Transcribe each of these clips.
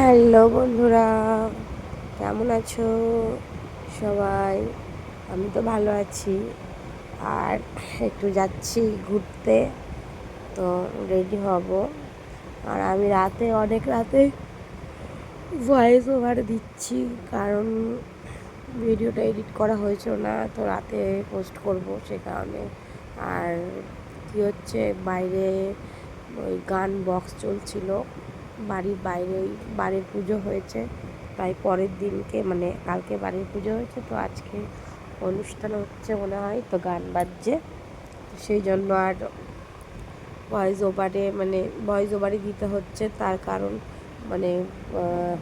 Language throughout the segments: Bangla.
হ্যালো বন্ধুরা, কেমন আছো সবাই? আমি তো ভালো আছি। আর একটু যাচ্ছি ঘুরতে, তো রেডি হব। আর আমি রাতে, অনেক রাতে ভয়েস ওভার দিচ্ছি, কারণ ভিডিওটা এডিট করা হয়েছিল না, তো রাতে পোস্ট করব সে কারণে। আর কী হচ্ছে, বাইরে ওই গান বক্স চলছিল। বাড়ির বাইরেই বাড়ির পুজো হয়েছে। তাই পরের দিনকে মানে কালকে বাড়ির পুজো হয়েছে, তো আজকে অনুষ্ঠান হচ্ছে মনে হয় তো গান বাজছে। সেই জন্য আর ভয়েস ওভারে মানে ভয়েস ওভারে দিতে হচ্ছে। তার কারণ মানে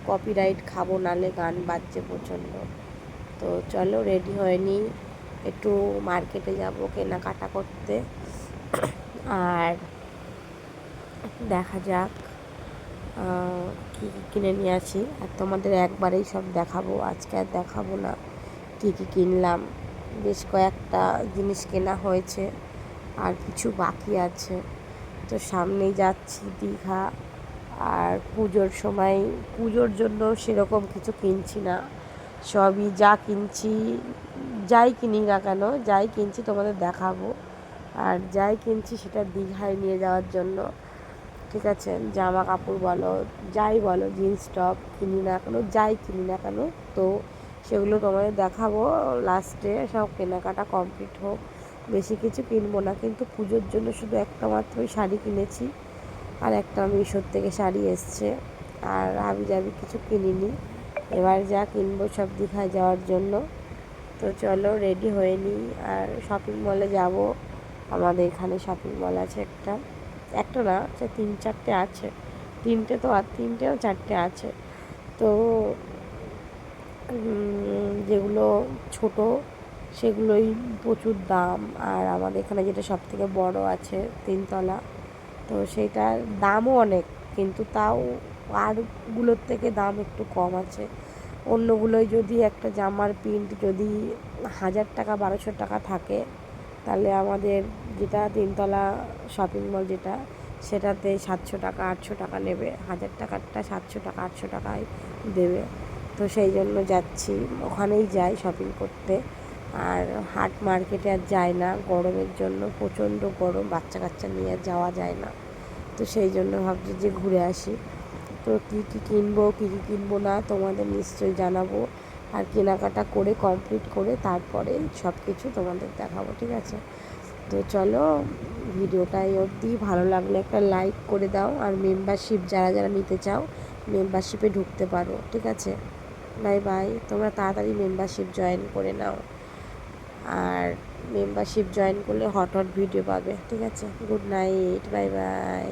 কপিরাইট খাব নালে গান বাজছে প্রচণ্ড। তো চলো রেডি হয়নি একটু মার্কেটে যাব কেনাকাটা করতে। আর দেখা যাক। কী কী কিনে নিয়ে আসি। আর তোমাদের একবারেই সব দেখাবো। আজকে আর দেখাবো না কী কী কিনলাম। বেশ কয়েকটা জিনিস কেনা হয়েছে আর কিছু বাকি আছে। তো সামনেই যাচ্ছি দীঘা। আর পুজোর সময় পুজোর জন্য সেরকম কিছু কিনছি না। সবই যা কিনছি, যাই কিনি না কেন, যাই কিনছি তোমাদের দেখাবো। আর যাই কিনছি সেটা দীঘায় নিয়ে যাওয়ার জন্য। ঠিক আছে, জামা কাপড় বলো, যাই বলো জিন্স টপ কিনি না কেন, যাই কিনি না কেন, তো সেগুলো তোমাদের দেখাবো। লাস্টে সব কেনাকাটা কমপ্লিট হোক, বেশি কিছু কিনবো না, কিন্তু পুজোর জন্য শুধু একটা মাত্রই শাড়ি কিনেছি, আর একটা মিশোর থেকে শাড়ি এসছে, আর আবি যাবি কিছু কিনিনি। এবার যা কিনবো সব দীঘায় যাওয়ার জন্য। তো চলো রেডি হয়ে নিই, আর শপিং মলে যাব। আমাদের এখানে শপিং মল আছে একটা। একটা না, সে তিন, চারটে আছে। তিনটে তো আর তিনটে চারটে আছে। তো যেগুলো ছোট, সেগুলোই প্রচুর দাম। আর আমাদের এখানে যেটা সব থেকে বড় আছে, তিনতলা, তো সেটার দামও অনেক, কিন্তু তাও আরগুলোর থেকে দাম একটু কম আছে। অন্যগুলোয় যদি একটা জামার প্রিন্ট যদি হাজার টাকা, বারোশো টাকা থাকে তাহলে আমাদের যেটা তিনতলা শপিং মল যেটা, সেটাতে সাতশো টাকা, আটশো টাকা নেবে। হাজার টাকারটা সাতশো টাকা, আটশো টাকায় দেবে। তো সেই জন্য যাচ্ছি। ওখানেই যাই শপিং করতে। আর হাট মার্কেটে আর যায় না। গরমের জন্য প্রচণ্ড গরম, বাচ্চা কাচ্চা নিয়ে যাওয়া যায় না। তো সেই জন্য ভাবছি যে ঘুরে আসি। তো কী কী কিনবো, কী কী কিনবো না তোমাদের নিশ্চয়ই জানাব। আর কেনাকাটা করে কমপ্লিট করে তারপরে সব কিছু তোমাদের দেখাবো, ঠিক আছে? তো চলো ভিডিওটা এই অবধি ভালো লাগলে একটা লাইক করে দাও আর মেম্বারশিপ যারা যারা নিতে চাও মেম্বারশিপে ঢুকতে পারো, ঠিক আছে? বাই বাই তোমরা তাড়াতাড়ি মেম্বারশিপ জয়েন করে নাও। আর মেম্বারশিপ জয়েন করলে হট হট ভিডিও পাবে, ঠিক আছে? Good night bye bye